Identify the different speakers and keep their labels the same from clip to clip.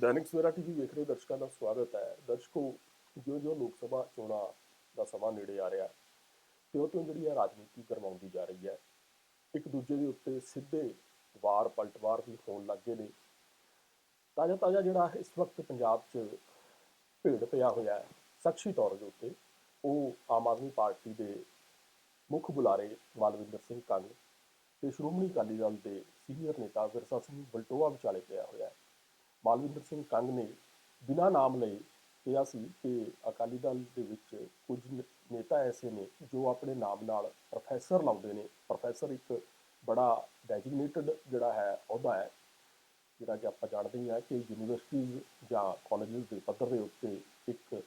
Speaker 1: Dainik Savera TV ਵੇਖ ਰਹੇ ਦਰਸ਼ਕਾਂ ਦਾ ਸਵਾਗਤ ਹੈ। ਦਰਸ਼ਕੋ, ਜਿਉਂ-ਜਿਉਂ ਲੋਕ ਸਭਾ ਚੋਣਾਂ ਦਾ ਸਮਾਂ ਨੇੜੇ ਆ ਰਿਹਾ ਤਿਉਂ-ਤਿਉਂ ਜਿਹੜੀ ਹੈ ਰਾਜਨੀਤੀ ਗਰਮਾਉਂਦੀ ਜਾ ਰਹੀ ਹੈ। ਇੱਕ ਦੂਜੇ ਦੇ ਉੱਤੇ ਸਿੱਧੇ ਵਾਰ ਪਲਟਵਾਰ ਵੀ ਹੋਣ ਲੱਗੇ ਨੇ। ਤਾਜ਼ਾ ਤਾਜ਼ਾ ਜਿਹੜਾ ਇਸ ਵਕਤ ਪੰਜਾਬ 'ਚ ਭੇੜ ਪਿਆ ਹੋਇਆ ਹੈ ਸ਼ਖਸੀ ਤੌਰ ਦੇ ਉੱਤੇ, ਉਹ ਆਮ ਆਦਮੀ ਪਾਰਟੀ ਦੇ ਮੁੱਖ ਬੁਲਾਰੇ ਮਾਲਵਿੰਦਰ ਸਿੰਘ ਕੰਗ ਤੇ ਸ਼੍ਰੋਮਣੀ ਅਕਾਲੀ ਦਲ ਦੇ ਸੀਨੀਅਰ ਨੇਤਾ ਵਿਰਸਾ ਸਿੰਘ ਬਲਟੋਆ ਵਿਚਾਲੇ ਪਿਆ ਹੋਇਆ ਹੈ। ਮਾਲਵਿੰਦਰ ਸਿੰਘ ਕੰਗ ਨੇ ਬਿਨਾਂ ਨਾਮ ਲਏ ਕਿਹਾ ਸੀ ਕਿ ਅਕਾਲੀ ਦਲ ਦੇ ਵਿੱਚ ਕੁਝ ਨੇਤਾ ਐਸੇ ਨੇ ਜੋ ਆਪਣੇ ਨਾਮ ਨਾਲ ਪ੍ਰੋਫੈਸਰ ਲਾਉਂਦੇ ਨੇ। ਪ੍ਰੋਫੈਸਰ ਇੱਕ ਬੜਾ ਡੈਜ਼ਿਗਨੇਟਡ ਜਿਹੜਾ ਹੈ, ਅਹੁਦਾ ਹੈ, ਜਿਹੜਾ ਕਿ ਆਪਾਂ ਜਾਣਦੇ ਹੀ ਹਾਂ ਕਿ ਯੂਨੀਵਰਸਿਟੀਜ਼ ਜਾਂ ਕਾਲਜਸ ਦੇ ਪੱਧਰ ਦੇ ਉੱਤੇ ਇੱਕ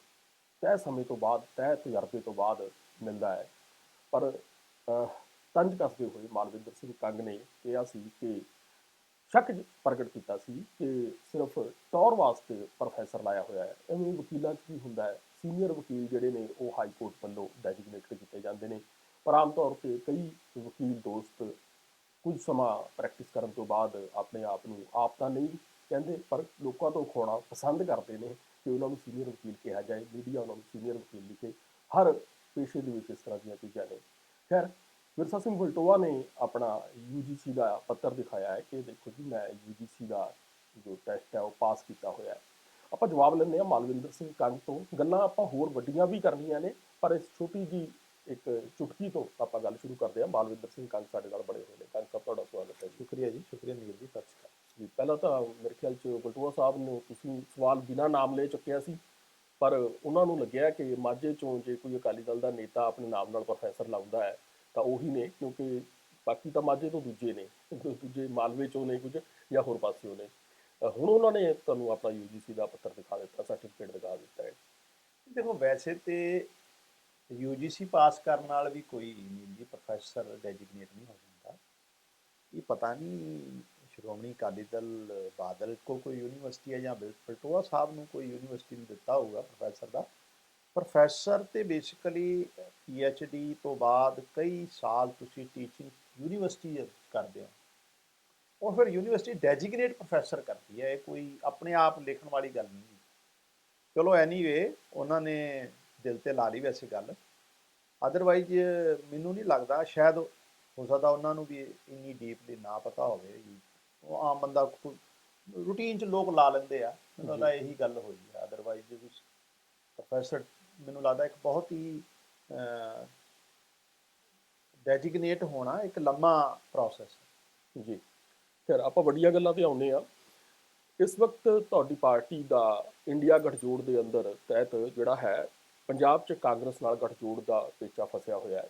Speaker 1: ਤੈਅ ਸਮੇਂ ਤੋਂ ਬਾਅਦ ਤੈਅ ਤਜਰਬੇ ਤੋਂ ਬਾਅਦ ਮਿਲਦਾ ਹੈ। ਪਰ ਤੰਜ ਕੱਸਦੇ ਹੋਏ ਮਾਲਵਿੰਦਰ ਸਿੰਘ ਕੰਗ ਨੇ ਕਿਹਾ ਸੀ ਕਿ ਸ਼ੱਕ ਪ੍ਰਗਟ ਕੀਤਾ ਸੀ ਕਿ ਸਿਰਫ ਟੌਰ ਵਾਸਤੇ ਪ੍ਰੋਫੈਸਰ ਲਾਇਆ ਹੋਇਆ ਹੈ। ਐਵੇਂ ਵਕੀਲਾਂ 'ਚ ਵੀ ਹੁੰਦਾ ਹੈ, ਸੀਨੀਅਰ ਵਕੀਲ ਜਿਹੜੇ ਨੇ ਉਹ ਹਾਈ ਕੋਰਟ ਵੱਲੋਂ ਡੈਜ਼ਿਗਨੇਟਡ ਕੀਤੇ ਜਾਂਦੇ ਨੇ। ਪਰ ਆਮ ਤੌਰ ਤੇ ਕਈ ਵਕੀਲ ਦੋਸਤ ਕੁਝ ਸਮਾਂ ਪ੍ਰੈਕਟਿਸ ਕਰਨ ਤੋਂ ਬਾਅਦ ਆਪਣੇ ਆਪ ਨੂੰ ਆਪ ਤਾਂ ਨਹੀਂ ਕਹਿੰਦੇ, ਪਰ ਲੋਕਾਂ ਤੋਂ ਖੋਣਾ ਪਸੰਦ ਕਰਦੇ ਨੇ ਕਿ ਉਹਨਾਂ ਨੂੰ ਸੀਨੀਅਰ ਵਕੀਲ ਕਿਹਾ ਜਾਏ ਮੀਡੀਆ ਉਹਨਾਂ ਨੂੰ ਸੀਨੀਅਰ ਵਕੀਲ ਲਿਖੇ। ਹਰ ਪੇਸ਼ੇ ਦੇ ਵਿੱਚ ਇਸ ਤਰ੍ਹਾਂ ਦੀਆਂ ਚੀਜ਼ਾਂ ਨੇ। ਖੈਰ ਵਿਰਸਾ ਸਿੰਘ ਵਲਟੋਆ ਨੇ ਆਪਣਾ UGC ਦਾ ਪੱਤਰ ਦਿਖਾਇਆ ਹੈ ਕਿ ਦੇਖੋ ਜੀ ਮੈਂ UGC ਦਾ ਜੋ ਟੈਸਟ ਹੈ ਉਹ ਪਾਸ ਕੀਤਾ ਹੋਇਆ ਹੈ। ਆਪਾਂ ਜਵਾਬ ਲੈਂਦੇ ਹਾਂ ਮਾਲਵਿੰਦਰ ਸਿੰਘ ਕੰਗ ਤੋਂ। ਗੱਲਾਂ ਆਪਾਂ ਹੋਰ ਵੱਡੀਆਂ ਵੀ ਕਰਨੀਆਂ ਨੇ ਪਰ ਇਸ ਛੋਟੀ ਜੀ ਇੱਕ ਚੁਟਕੀ ਤੋਂ ਆਪਾਂ ਗੱਲ ਸ਼ੁਰੂ ਕਰਦੇ ਹਾਂ। ਮਾਲਵਿੰਦਰ ਸਿੰਘ ਕੰਗ ਸਾਡੇ ਨਾਲ ਬੜੇ ਹੋਏ ਨੇ। ਕੰਗ ਸਾਹਿਬ ਤੁਹਾਡਾ ਸਵਾਗਤ ਹੈ
Speaker 2: ਸ਼ੁਕਰੀਆ ਜੀ ਸ਼ੁਕਰੀਆ ਨੀਰ ਜੀ ਸਤਿ ਸ਼੍ਰੀ ਅਕਾਲ।
Speaker 1: ਜੀ ਪਹਿਲਾਂ ਤਾਂ ਮੇਰੇ ਖਿਆਲ ਚ ਬਲਟੋਆ ਸਾਹਿਬ ਨੂੰ ਤੁਸੀਂ ਸਵਾਲ ਬਿਨਾਂ ਨਾਮ ਲੈ ਚੁੱਕਿਆ ਸੀ ਪਰ ਉਹਨਾਂ ਨੂੰ ਲੱਗਿਆ ਕਿ ਮਾਝੇ ਚੋਂ ਜੇ ਕੋਈ ਅਕਾਲੀ ਦਲ ਦਾ ਨੇਤਾ ਆਪਣੇ ਨਾਮ ਨਾਲ ਪ੍ਰੋਫੈਸਰ ਲਾਉਂਦਾ ਹੈ ਤਾਂ ਉਹੀ ਨੇ, ਕਿਉਂਕਿ ਬਾਕੀ ਤਾਂ ਮਾਝੇ ਤੋਂ ਦੂਜੇ ਨੇ, ਦੂਜੇ ਮਾਲਵੇ ਚੋਂ ਨੇ ਕੁਝ ਜਾਂ ਹੋਰ ਪਾਸਿਓਂ ਨੇ। ਹੁਣ ਉਹਨਾਂ ਨੇ ਤੁਹਾਨੂੰ ਆਪਣਾ UGC ਦਾ ਪੱਤਰ ਦਿਖਾ ਦਿੱਤਾ ਸਰਟੀਫਿਕੇਟ ਦਿਖਾ ਦਿੱਤਾ ਹੈ।
Speaker 2: ਦੇਖੋ, ਵੈਸੇ ਤੇ UGC ਪਾਸ ਕਰਨ ਨਾਲ ਵੀ ਕੋਈ ਨਹੀਂ ਜੀ ਪ੍ਰੋਫੈਸਰ ਡੈਜ਼ਿਗਨੇਟ ਨਹੀਂ ਹੋ ਜਾਂਦਾ ਇਹ ਪਤਾ ਨਹੀਂ ਸ਼੍ਰੋਮਣੀ ਅਕਾਲੀ ਦਲ ਬਾਦਲ ਕੋ ਕੋਈ ਯੂਨੀਵਰਸਿਟੀ ਹੈ ਜਾਂ ਬਿਲ- ਸਾਹਿਬ ਨੂੰ ਕੋਈ ਯੂਨੀਵਰਸਿਟੀ ਨੂੰ ਦਿੱਤਾ ਹੋਊਗਾ ਪ੍ਰੋਫੈਸਰ ਦਾ। ਪ੍ਰੋਫੈਸਰ ਤੇ ਬੇਸਿਕਲੀ ਡੀ ਤੋਂ ਬਾਅਦ ਕਈ ਸਾਲ ਤੁਸੀਂ ਟੀਚਿੰਗ ਯੂਨੀਵਰਸਿਟੀ ਕਰਦੇ ਹੋ। ਉਹ ਫਿਰ ਯੂਨੀਵਰਸਿਟੀ ਡੈਜ਼ਿਗਨੇਟ ਪ੍ਰੋਫੈਸਰ ਕਰਦੀ ਹੈ ਇਹ ਕੋਈ ਆਪਣੇ ਆਪ ਲਿਖਣ ਵਾਲੀ ਗੱਲ ਨਹੀਂ ਚਲੋ ਐਨੀਵੇ ਉਹਨਾਂ ਨੇ ਦਿਲ ਤੇ ਲਾ ਲਈ ਵੈਸੇ ਗੱਲ। ਅਦਰਵਾਈਜ਼ ਮੈਨੂੰ ਨਹੀਂ ਲੱਗਦਾ ਸ਼ਾਇਦ ਹੋ ਸਕਦਾ ਉਹਨਾਂ ਨੂੰ ਵੀ ਇੰਨੀ ਡੀਪਲੀ ਨਾ ਪਤਾ ਹੋਵੇ ਉਹ ਆਮ ਬੰਦਾ ਰੂਟੀਨ ਚ ਲੋਕ ਲਾ ਲੈਂਦੇ ਆ। ਮੈਨੂੰ ਲੱਗਦਾ ਇਹੀ ਗੱਲ ਹੋਈ ਆ। ਅਦਰਵਾਈਜ਼ ਪ੍ਰੋਫੈਸਰ ਮੈਨੂੰ ਲੱਗਦਾ ਇੱਕ ਬਹੁਤ ਹੀ ਡੈਜ਼ਿਗਨੇਟ ਹੋਣਾ ਇੱਕ ਲੰਮਾ ਪ੍ਰੋਸੈਸ
Speaker 1: ਜੀ। ਫਿਰ ਆਪਾਂ ਵੱਡੀਆਂ ਗੱਲਾਂ ਤੇ ਆਉਂਦੇ ਆ ਇਸ ਵਕਤ ਤੁਹਾਡੀ ਪਾਰਟੀ ਦਾ ਇੰਡੀਆ ਗਠਜੋੜ ਦੇ ਅੰਦਰ ਤਹਿਤ ਜਿਹੜਾ ਹੈ, ਪੰਜਾਬ 'ਚ ਕਾਂਗਰਸ ਨਾਲ ਗਠਜੋੜ ਦਾ ਪੇਚਾ ਫਸਿਆ ਹੋਇਆ ਹੈ।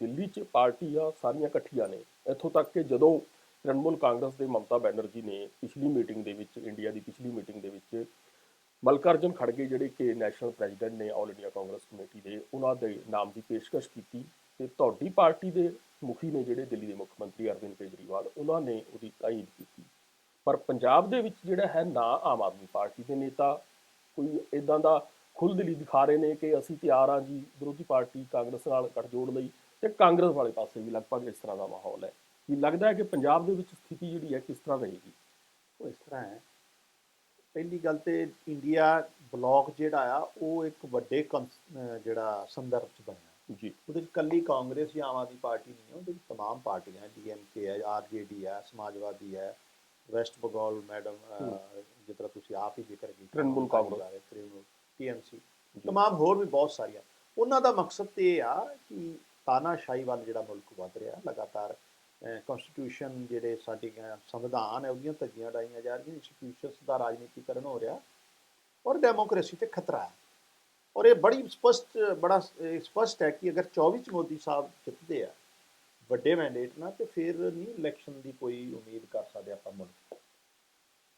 Speaker 1: ਦਿੱਲੀ 'ਚ ਪਾਰਟੀਆਂ ਸਾਰੀਆਂ ਇਕੱਠੀਆਂ ਨੇ। ਇੱਥੋਂ ਤੱਕ ਕਿ ਜਦੋਂ ਤ੍ਰਿਣਮੂਲ ਕਾਂਗਰਸ ਦੇ ਮਮਤਾ ਬੈਨਰਜੀ ਨੇ ਪਿਛਲੀ ਮੀਟਿੰਗ ਦੇ ਵਿੱਚ, ਇੰਡੀਆ ਦੀ ਪਿਛਲੀ ਮੀਟਿੰਗ ਦੇ ਵਿੱਚ ਮਲਕਾਰਜਨ ਖੜਗੇ ਜਿਹੜੇ ਕਿ ਨੈਸ਼ਨਲ ਪ੍ਰੈਜ਼ੀਡੈਂਟ ਨੇ ਆਲ ਇੰਡੀਆ ਕਾਂਗਰਸ ਕਮੇਟੀ ਦੇ, ਉਹਨਾਂ ਦੇ ਨਾਮ ਦੀ ਪੇਸ਼ਕਸ਼ ਕੀਤੀ ਤੇ ਤੁਹਾਡੀ ਪਾਰਟੀ ਦੇ ਮੁਖੀ ਨੇ ਜਿਹੜੇ ਦਿੱਲੀ ਦੇ ਮੁੱਖ ਮੰਤਰੀ ਅਰਵਿੰਦ ਕੇਜਰੀਵਾਲ, ਉਹਨਾਂ ਨੇ ਉਹਦੀ ਤਾਇਦ ਕੀਤੀ। ਪਰ ਪੰਜਾਬ ਦੇ ਵਿੱਚ ਜਿਹੜਾ ਹੈ ਨਾ ਆਮ ਆਦਮੀ ਪਾਰਟੀ ਦੇ ਨੇਤਾ, ਕੋਈ ਇਦਾਂ ਦਾ ਖੁੱਲ੍ਹਦਿਲੀ ਦਿਖਾ ਰਹੇ ਨੇ ਕਿ ਅਸੀਂ ਤਿਆਰ ਆ ਜੀ ਵਿਰੋਧੀ ਪਾਰਟੀ ਕਾਂਗਰਸ ਨਾਲ ਗੱਠਜੋੜ ਲਈ ਤੇ ਕਾਂਗਰਸ ਵਾਲੇ ਪਾਸੇ ਵੀ ਲਗਭਗ ਇਸ ਤਰ੍ਹਾਂ ਦਾ ਮਾਹੌਲ ਹੈ। ਕੀ ਲੱਗਦਾ ਹੈ ਕਿ ਪੰਜਾਬ ਦੇ ਵਿੱਚ ਸਥਿਤੀ ਜਿਹੜੀ ਹੈ ਕਿਸ ਤਰ੍ਹਾਂ ਰਹੇਗੀ?
Speaker 2: ਉਹ ਇਸ ਤਰ੍ਹਾਂ ਹੈ ਪਹਿਲੀ ਗੱਲ ਤੇ ਇੰਡੀਆ ਬਲੌਕ ਜਿਹੜਾ ਆ ਉਹ ਇੱਕ ਵੱਡੇ ਜਿਹੜਾ ਸੰਦਰਭ ਚ ਬਣਿਆ
Speaker 1: ਜੀ
Speaker 2: ਉਹਦੇ ਚ ਕੱਲੀ ਕਾਂਗਰਸ ਜਾਂ ਆਮ ਆਦਮੀ ਪਾਰਟੀ ਨਹੀਂ ਹੈ ਉਹਦੇ ਚ ਤਮਾਮ ਪਾਰਟੀਆਂ ਡੀਐਮਕੇ ਹੈ ਆਰਜੇਡੀ ਹੈ ਸਮਾਜਵਾਦੀ ਹੈ ਵੈਸਟ ਬੰਗਾਲ ਮੈਡਮ। ਜਿਸ ਤਰ੍ਹਾਂ ਤੁਸੀਂ ਆਪ ਹੀ ਜ਼ਿਕਰ ਕੀਤਾ
Speaker 1: ਤ੍ਰਿਣਮੂਲ ਕਾਂਗਰਸ।
Speaker 2: ਤ੍ਰਿਣਮੂਲ ਟੀਐਮਸੀ। ਤਮਾਮ ਹੋਰ ਵੀ ਬਹੁਤ ਸਾਰੀਆਂ ਉਹਨਾਂ ਦਾ ਮਕਸਦ ਤੇ ਇਹ ਆ ਕਿ ਤਾਨਾਸ਼ਾਹੀ ਵੱਲ ਜਿਹੜਾ ਮੁਲਕ ਵੱਧ ਰਿਹਾ ਲਗਾਤਾਰ ਕਨਸਟੀਟਿਊਸ਼ਨ ਜਿਹੜੇ ਸਾਡੇ ਸੰਵਿਧਾਨ ਹੈ ਉਹਦੀਆਂ ਧੱਜੀਆਂ ਡਾਈਆਂ ਜਾ ਰਹੀਆਂ ਇੰਸਟੀਟਿਊਸ਼ਨਸ ਦਾ ਰਾਜਨੀਤੀਕਰਨ ਹੋ ਰਿਹਾ ਔਰ ਡੈਮੋਕ੍ਰੇਸੀ ਤੇ ਖਤਰਾ ਹੈ। ਔਰ ਇਹ ਬੜੀ ਸਪਸ਼ਟ, ਬੜਾ ਇਹ ਸਪਸ਼ਟ ਹੈ ਕਿ ਅਗਰ 24 ਚ ਮੋਦੀ ਸਾਹਿਬ ਜਿੱਤਦੇ ਆ, ਵੱਡੇ ਮੈਂਡੇਟ ਨਾਲ ਤੇ ਫਿਰ ਨਹੀਂ ਇਲੈਕਸ਼ਨ ਦੀ ਕੋਈ ਉਮੀਦ ਕਰ ਸਕਦੇ ਆਪਾਂ ਮੁਲਕ।